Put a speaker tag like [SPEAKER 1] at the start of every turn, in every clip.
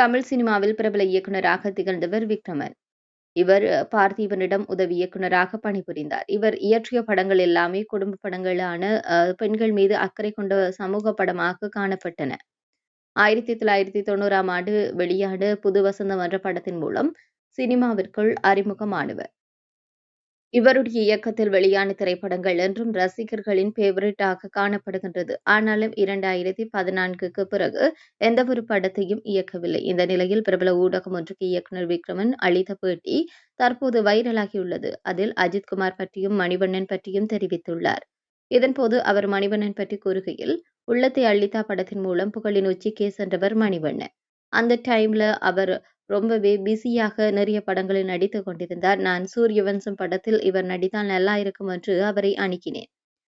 [SPEAKER 1] தமிழ் சினிமாவில் பிரபல இயக்குனராக திகழ்ந்தவர் விக்ரமன். இவர் பார்த்திபனிடம் உதவி இயக்குனராக பணிபுரிந்தார். இவர் இயற்றிய படங்கள் எல்லாமே குடும்ப படங்களான பெண்கள் மீது அக்கறை கொண்ட சமூக படமாக காணப்பட்டன. ஆயிரத்தி தொள்ளாயிரத்தி தொண்ணூறாம் ஆண்டு வெளியான புது வசந்தம் என்ற படத்தின் மூலம் சினிமாவிற்குள் அறிமுகமானவர். இவருடைய இயக்கத்தில் வெளியான திரைப்படங்கள் என்றும் ரசிகர்களின் பேவரட்டாக காணப்படுகின்றது. ஆனாலும் இரண்டாயிரத்தி பதினான்குக்கு பிறகு எந்தவொரு படத்தையும் இயக்கவில்லை. இந்த நிலையில் பிரபல ஊடகம் ஒன்றுக்கு இயக்குனர் விக்ரமன் அளித்த பேட்டி தற்போது வைரலாகியுள்ளது. அதில் அஜித்குமார் பற்றியும் மணிவண்ணன் பற்றியும் தெரிவித்துள்ளார். இதன்போது அவர் மணிவண்ணன் பற்றி கூறுகையில் உள்ளத்தை அள்ளித்தா படத்தின் மூலம் புகழின் உச்சிக்கே சென்றவர் மணிவண்ணன். அந்த டைம்ல அவர் ரொம்பவே பிஸியாக நிறைய படங்களில் நடித்து கொண்டிருந்தார். நான் சூரியவம்சம் படத்தில் இவர் நடித்தால் நல்லா இருக்கும் என்று அவரை அணுகினேன்.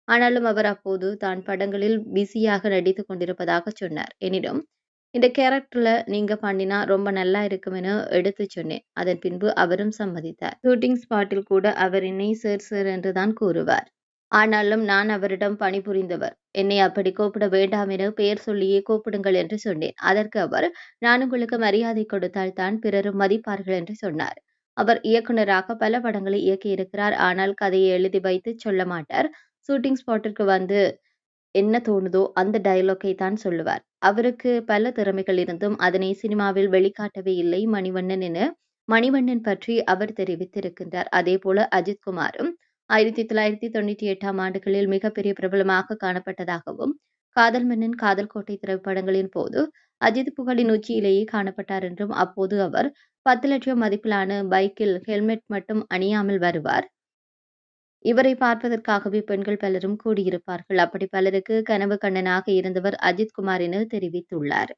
[SPEAKER 1] ஆனாலும் அவர் அப்போது தான் படங்களில் பிஸியாக நடித்துக் கொண்டிருப்பதாக சொன்னார். எனினும் இந்த கேரக்டர்ல நீங்க பண்ணினா ரொம்ப நல்லா இருக்கும் என எடுத்து சொன்னேன். அதன் பின்பு அவரும் சம்மதித்தார். ஷூட்டிங் ஸ்பாட்டில் கூட அவர் என்னை சேர் சேர் என்று தான் கூறுவார். ஆனாலும் நான் அவரிடம் பணிபுரிந்தவர். என்னை அப்படி கூப்பிட வேண்டாம் என பெயர் சொல்லியே கூப்பிடுங்கள் என்று சொன்னேன். அதற்கு அவர் நான் உங்களுக்கு மரியாதை கொடுத்தால் தான் பிறரும் மதிப்பார்கள் என்று சொன்னார். அவர் இயக்குனராக பல படங்களை இயக்கியிருக்கிறார். ஆனால் கதையை எழுதி வைத்து சொல்ல மாட்டார். ஷூட்டிங் ஸ்பாட்டிற்கு வந்து என்ன தோணுதோ அந்த டயலாக்கை தான் சொல்லுவார். அவருக்கு பல திறமைகள் இருந்தும் அதனை சினிமாவில் வெளிக்காட்டவே இல்லை மணிவண்ணன் என மணிவண்ணன் பற்றி அவர் தெரிவித்திருக்கின்றார். அதே போல அஜித்குமாரும் ஆயிரத்தி தொள்ளாயிரத்தி தொண்ணூற்றி எட்டாம் ஆண்டுகளில் மிகப்பெரிய பிரபலமாக காணப்பட்டதாகவும் காதல் மன்னன் காதல் கோட்டை திரைப்படங்களின் போது அஜித் புகழின் உச்சியிலேயே காணப்பட்டார் என்றும் அப்போது அவர் பத்து லட்சம் மதிப்பிலான பைக்கில் ஹெல்மெட் மட்டும் அணியாமல் வருவார். இவரை பார்ப்பதற்காகவே பெண்கள் பலரும் கூடியிருப்பார்கள். அப்படி பலருக்கு கனவு கண்ணனாக இருந்தவர் அஜித் குமார் என தெரிவித்துள்ளார்.